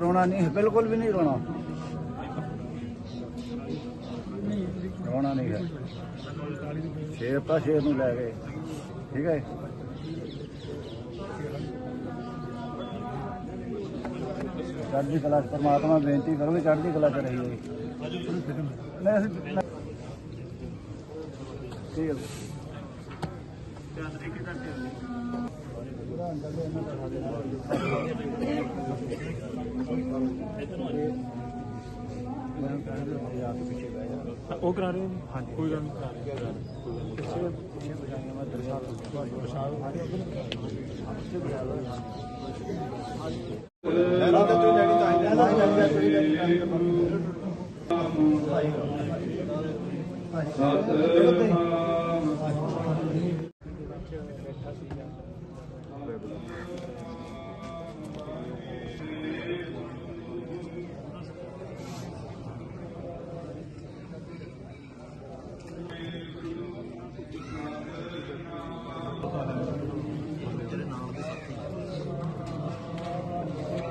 ਰੋਣਾ ਨਹੀਂ, ਬਿਲਕੁਲ ਵੀ ਨਹੀਂ ਰੋਣਾ। ਰੋਣਾ ਨਹੀਂ ਹੈ। ਸ਼ੇਰ ਤਾਂ ਸ਼ੇਰ ਨੂੰ ਲੈ ਗਏ। ਠੀਕ ਹੈ ਚੜ੍ਹਦੀ ਕਲਾ 'ਚ ਪ੍ਰਮਾਤਮਾ ਬੇਨਤੀ ਕਰੋ ਵੀ ਚੜ੍ਹਦੀ ਕਲਾ ਚ ਰਹੀ ਹੋਈ ਨਹੀਂ ਠੀਕ ਹੈ ਮੈਂ ਕਹਿੰਦਾ ਆ ਕੇ ਪਿੱਛੇ ਬਹਿ ਜਾ ਉਹ ਕਰਾ ਰਹੇ ਹੋ ਹਾਂਜੀ। ਕੋਈ ਗੱਲ ਨਹੀਂ। ਕਰਾ ਰਹੇ ਕਰਾ ਰਹੇ ਕੋਈ ਗੱਲ ਨਹੀਂ ਪਿੱਛੇ ਪਿੱਛੇ ਬਜਾਈਆਂ ਮੈਂ ਦਰਸ਼ਾ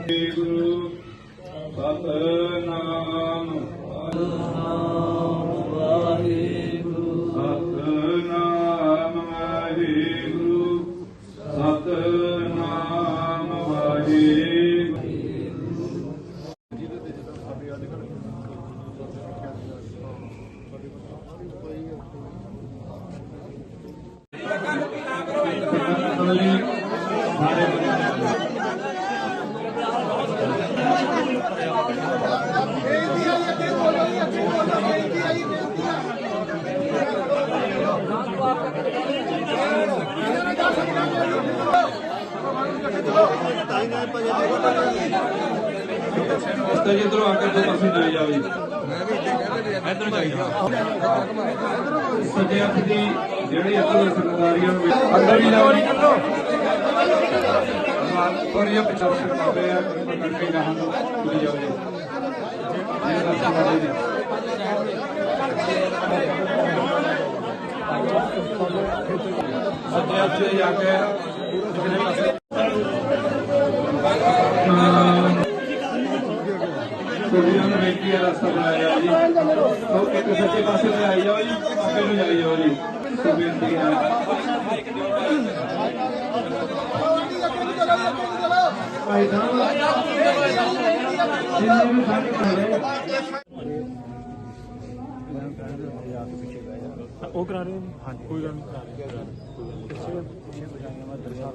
ਗੁਰੂ ਸਤਨਾਮ ਸਤਨਾਮ ਵਾਹਿਗੁਰੂ ਸਤਨਾਮ ਵਾਹਿਗੁਰੂ ਉਸਤਾਦ ਜੀ ਇਧਰੋਂ ਆ ਕੇ ਦੋ ਪਾਸੇ ਚਲੇ ਜਾਓ ਜੀ ਇਧਰ ਜਾਈਓ ਸੱਜੇ ਹੱਥ ਦੀ ਜਿਹੜੀ ਇੱਧਰ ਸਰਦਾਰੀਆਂ ਨੂੰ ਅੰਦਰ ਵੀ ਜਾਓ ਜੀ ਪਰ ਇਹ ਪਿੱਛੇ ਸਰਕਾਰੇ ਆ ਕਰਕੇ ਗਾਹਾਂ ਨੂੰ ਚਲੀ ਜਾਓ ਜੀ ਇਹ ਰਸਤਾ ਹੈ ਜੀ ਸੱਜੇ ਹੱਥ ਤੇ ਜਾ ਕੇ ਨੂੰ ਬੇਟੀ ਦਾ ਰਸਤਾ ਬਣਾਇਆ ਜੀ। ਉਹ ਇੱਕ ਸੱਚੇ ਪਾਸੇ ਤੇ ਆਈ ਜਾਓ ਜੀ ਅੱਗੇ ਨੂੰ ਜਾਈ ਜਾਓ ਜੀ। ਸੋ ਬੇਨਤੀ ਹੈ। ਭਾਈ ਸਾਹਿਬ ਜਿੰਨੇ ਵੀ ਸਾਡੇ ਘਰੇ ਮੈਂ ਕਹਿੰਦਾ ਆ ਕੇ ਪਿੱਛੇ ਬਹਿ ਜਾ ਉਹ ਕਰਾ ਰਹੇ ਹੋ ਹਾਂਜੀ। ਕੋਈ ਗੱਲ ਨਹੀਂ। ਕਰਾ ਰਹੇ ਕਰਾ ਰਹੇ ਕੋਈ ਗੱਲ ਨਹੀਂ ਪਿੱਛੇ ਪਿੱਛੇ ਬਜਾਈਆਂ ਮੈਂ ਦਰਸ਼ਾ